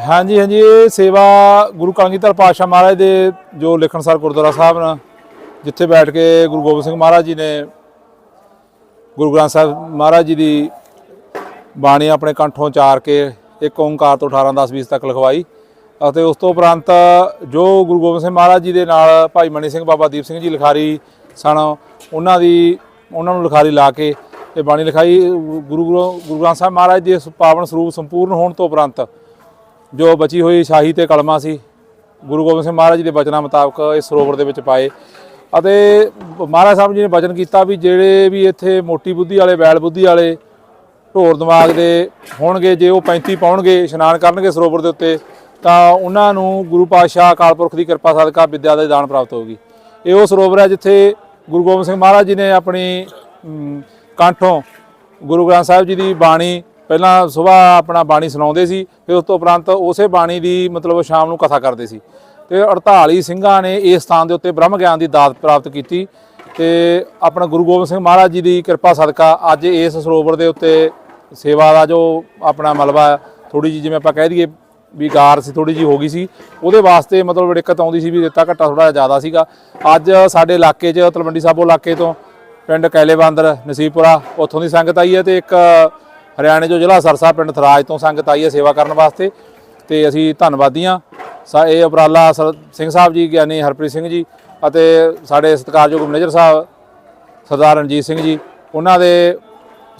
ਹਾਂਜੀ ਹਾਂਜੀ, ਇਹ ਸੇਵਾ ਗੁਰੂ ਕਾਂਗੀਧਰ ਪਾਤਸ਼ਾਹ ਮਹਾਰਾਜ ਦੇ ਜੋ ਲਿਖਣਸਰ ਗੁਰਦੁਆਰਾ ਸਾਹਿਬ ਨੇ ਜਿੱਥੇ ਬੈਠ ਕੇ ਗੁਰੂ ਗੋਬਿੰਦ ਸਿੰਘ ਮਹਾਰਾਜ ਜੀ ਨੇ ਗੁਰੂ ਗ੍ਰੰਥ ਸਾਹਿਬ ਮਹਾਰਾਜ ਜੀ ਦੀ ਬਾਣੀ ਆਪਣੇ ਕੰਠੋਂ ਉਚਾਰ ਕੇ ਇੱਕ ਓੰਕਾਰ ਤੋਂ 18 10 20 ਤੱਕ ਲਿਖਵਾਈ ਅਤੇ ਉਸ ਤੋਂ ਉਪਰੰਤ ਜੋ ਗੁਰੂ ਗੋਬਿੰਦ ਸਿੰਘ ਮਹਾਰਾਜ ਜੀ ਦੇ ਨਾਲ ਭਾਈ ਮਣੀ ਸਿੰਘ, ਬਾਬਾ ਦੀਪ ਸਿੰਘ ਜੀ ਲਿਖਾਰੀ ਸਨ, ਉਹਨਾਂ ਦੀ, ਉਹਨਾਂ ਨੂੰ ਲਿਖਾਰੀ ਲਾ ਕੇ ਇਹ ਬਾਣੀ ਲਿਖਾਈ, ਗੁਰੂ ਗੁਰੂ ਗੁਰੂ ਗ੍ਰੰਥ ਸਾਹਿਬ ਮਹਾਰਾਜ ਦੇ ਪਾਵਨ ਸਰੂਪ ਸੰਪੂਰਨ ਹੋਣ ਤੋਂ ਉਪਰੰਤ ਜੋ ਬਚੀ ਹੋਈ ਸ਼ਾਹੀ ਤੇ ਕਲਮਾਂ ਸੀ, ਗੁਰੂ ਗੋਬਿੰਦ ਸਿੰਘ ਮਹਾਰਾਜ ਜੀ ਦੇ ਬਚਨਾਂ ਮੁਤਾਬਕ ਇਸ ਸਰੋਵਰ ਦੇ ਵਿੱਚ ਪਾਏ। ਅਤੇ ਮਹਾਰਾਜ ਸਾਹਿਬ ਜੀ ਨੇ ਬਚਨ ਕੀਤਾ ਵੀ ਜਿਹੜੇ ਵੀ ਇੱਥੇ ਮੋਟੀ ਬੁੱਧੀ ਵਾਲੇ ਬੈਲ ਬੁੱਧੀ ਵਾਲੇ ਢੋਰ ਦਿਮਾਗ ਦੇ ਹੋਣਗੇ, ਜੇ ਉਹ 35 ਪਾਉਣਗੇ, ਇਸ਼ਨਾਨ ਕਰਨਗੇ ਸਰੋਵਰ ਦੇ ਉੱਤੇ, ਤਾਂ ਉਹਨਾਂ ਨੂੰ ਗੁਰੂ ਪਾਤਸ਼ਾਹ ਅਕਾਲ ਪੁਰਖ ਦੀ ਕਿਰਪਾ ਸਦਕਾ ਵਿਦਿਆ ਦਾ ਦਾਨ ਪ੍ਰਾਪਤ ਹੋਊਗੀ। ਇਹ ਉਹ ਸਰੋਵਰ ਹੈ ਜਿੱਥੇ ਗੁਰੂ ਗੋਬਿੰਦ ਸਿੰਘ ਮਹਾਰਾਜ ਜੀ ਨੇ ਆਪਣੀ ਕੰਠੋਂ ਗੁਰੂ ਗ੍ਰੰਥ ਸਾਹਿਬ ਜੀ ਦੀ ਬਾਣੀ ਪਹਿਲਾਂ ਸਵੇਰ ਆਪਣਾ ਬਾਣੀ ਸੁਣਾਉਂਦੇ ਸੀ, ਫਿਰ ਉਸ ਤੋਂ ਉਪਰੰਤ ਉਸੇ ਬਾਣੀ ਦੀ ਮਤਲਬ ਸ਼ਾਮ ਨੂੰ ਕਥਾ ਕਰਦੇ ਸੀ। ਤੇ 48 ਸਿੰਘਾਂ ਨੇ ਇਸ ਸਥਾਨ ਦੇ ਉੱਤੇ ਬ੍ਰਹਮ ਗਿਆਨ ਦੀ ਦਾਤ ਪ੍ਰਾਪਤ ਕੀਤੀ ਤੇ ਆਪਣਾ ਗੁਰੂ ਗੋਬਿੰਦ ਸਿੰਘ ਮਹਾਰਾਜ ਜੀ ਦੀ ਕਿਰਪਾ ਸਦਕਾ ਅੱਜ ਇਸ ਸਰੋਵਰ ਦੇ ਉੱਤੇ ਸੇਵਾ ਦਾ ਜੋ ਆਪਣਾ ਮਲਬਾ ਥੋੜੀ ਜਿਹੀ ਜਿਵੇਂ ਆਪਾਂ ਕਹਿ ਦਈਏ ਵੀ ਗਾਰ ਸੀ ਥੋੜੀ ਜਿਹੀ ਹੋ ਗਈ ਸੀ, ਉਹਦੇ ਵਾਸਤੇ ਮਤਲਬ ਦਿੱਕਤ ਆਉਂਦੀ ਸੀ ਵੀ ਰੇਤਾ ਘੱਟਾ ਥੋੜਾ ਜ਼ਿਆਦਾ ਸੀਗਾ। ਅੱਜ ਸਾਡੇ ਇਲਾਕੇ 'ਚ ਤਲਵੰਡੀ ਸਾਬੋ ਇਲਾਕੇ ਤੋਂ ਪਿੰਡ ਕੈਲੇ ਬਾਂਦਰ ਨਸੀਬਪੁਰਾ, ਉੱਥੋਂ ਦੀ ਸੰਗਤ ਆਈ ਹੈ ਤੇ ਇੱਕ ਹਰਿਆਣੇ ਜੋ ਜ਼ਿਲ੍ਹਾ ਸਰਸਾ ਪਿੰਡ ਥਰਾਜ ਤੋਂ ਸੰਗਤ ਆਈ ਹੈ ਸੇਵਾ ਕਰਨ ਵਾਸਤੇ ਤੇ ਅਸੀਂ ਧੰਨਵਾਦੀ ਹਾਂ ਸਾ ਇਹ ਉਪਰਾਲਾ ਸਰ- ਸਿੰਘ ਸਾਹਿਬ ਜੀ ਗਿਆਨੀ ਹਰਪ੍ਰੀਤ ਸਿੰਘ ਜੀ ਅਤੇ ਸਾਡੇ ਸਤਿਕਾਰਯੋਗ ਮੈਨੇਜਰ ਸਾਹਿਬ ਸਰਦਾਰ ਰਣਜੀਤ ਸਿੰਘ ਜੀ, ਉਹਨਾਂ ਦੇ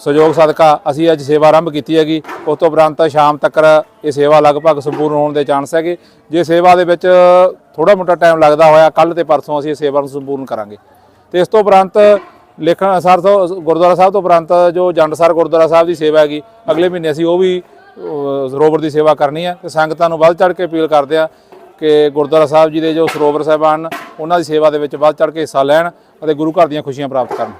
ਸਹਿਯੋਗ ਸਦਕਾ ਅਸੀਂ ਅੱਜ ਸੇਵਾ ਆਰੰਭ ਕੀਤੀ ਹੈਗੀ। ਉਸ ਤੋਂ ਉਪਰੰਤ ਸ਼ਾਮ ਤੱਕ ਇਹ ਸੇਵਾ ਲਗਭਗ ਸੰਪੂਰਨ ਹੋਣ ਦੇ ਚਾਂਸ ਹੈਗੇ। ਜੇ ਸੇਵਾ ਦੇ ਵਿੱਚ ਥੋੜਾ ਮੋਟਾ ਟਾਈਮ ਲੱਗਦਾ ਹੋਇਆ ਕੱਲ ਤੇ ਪਰਸੋਂ ਅਸੀਂ ਇਹ ਸੇਵਾ ਨੂੰ ਸੰਪੂਰਨ ਕਰਾਂਗੇ। ਤੇ ਇਸ ਤੋਂ ਉਪਰੰਤ ਲੇਖਣ ਸਰ ਤੋਂ, ਗੁਰਦੁਆਰਾ ਸਾਹਿਬ ਤੋਂ ਉਪਰੰਤ ਜੋ ਜੰਡਸਰ ਗੁਰਦੁਆਰਾ ਸਾਹਿਬ ਦੀ ਸੇਵਾ ਹੈਗੀ, ਅਗਲੇ ਮਹੀਨੇ ਅਸੀਂ ਉਹ ਵੀ ਸਰੋਵਰ ਦੀ ਸੇਵਾ ਕਰਨੀ ਹੈ ਤੇ ਸੰਗਤਾਂ ਨੂੰ ਵੱਧ ਚੜ ਕੇ ਅਪੀਲ ਕਰਦੇ ਆ ਕਿ ਗੁਰਦੁਆਰਾ ਸਾਹਿਬ ਜੀ ਦੇ ਜੋ ਸਰੋਵਰ ਸਾਹਿਬਾਨ, ਉਹਨਾਂ ਦੀ ਸੇਵਾ ਦੇ ਵਿੱਚ ਵੱਧ ਚੜ ਕੇ ਹਿੱਸਾ ਲੈਣ ਅਤੇ ਗੁਰੂ ਘਰ ਦੀਆਂ ਖੁਸ਼ੀਆਂ ਪ੍ਰਾਪਤ ਕਰਨ।